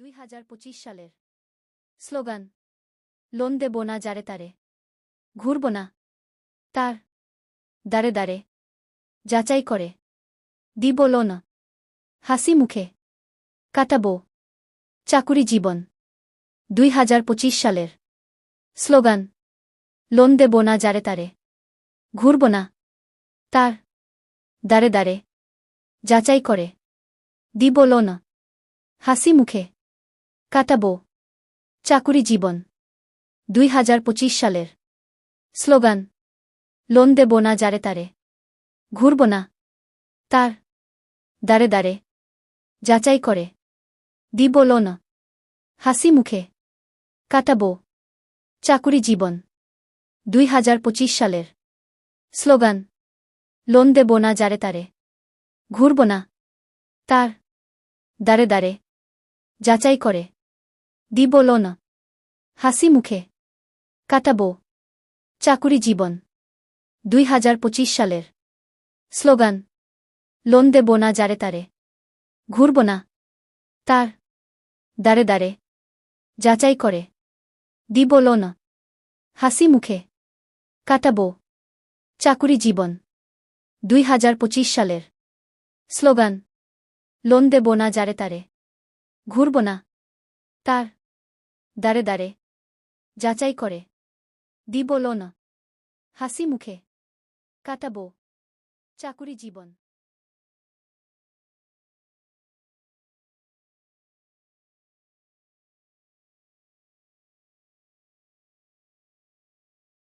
দুই হাজার পঁচিশ সালের। স্লোগান, লোন দেব না যারে তারে, ঘুরব না, তার দাঁড়ে দাঁড়ে যাচাই করে, দিব লোন, হাসি মুখে, কাটাব, চাকুরি জীবন। দুই হাজার পঁচিশ সালের স্লোগান, লোন দেব না যারে তারে, ঘুরব না, তার দাঁড়ে দাঁড়ে যাচাই করে, দিব লোন, হাসি মুখে কাটাবো চাকুরি জীবন। দুই হাজার পঁচিশ সালের। স্লোগান লোন দেব না যারে তারে। ঘুরব না। তার দাঁড়ে দাঁড়ে যাচাই করে। দিব লোন। হাসি মুখে। কাটাবো চাকুরি জীবন। দুই হাজার পঁচিশ সালের। স্লোগান লোন দেব না যারে তারে। ঘুরব না। তার দাঁড়ে দাঁড়ে যাচাই করে। দিব লোন হাসি মুখে। কাটাবো। চাকুরি জীবন। দুই হাজার পঁচিশ সালের। স্লোগান, লোন দেব না যারে তারে। ঘুরব না। তার দাঁড়ে দাঁড়ে যাচাই করে। দি দিব লোন হাসি মুখে। কাটাবো। চাকুরি জীবন। দুই হাজার পঁচিশ সালের। স্লোগান, লোন দেব না যারে তারে। ঘুরব না। তার দাঁড়ে দাঁড়ে। যাচাই করে। দিব না। হাসি মুখে। কাটাবো। চাকুরি জীবন।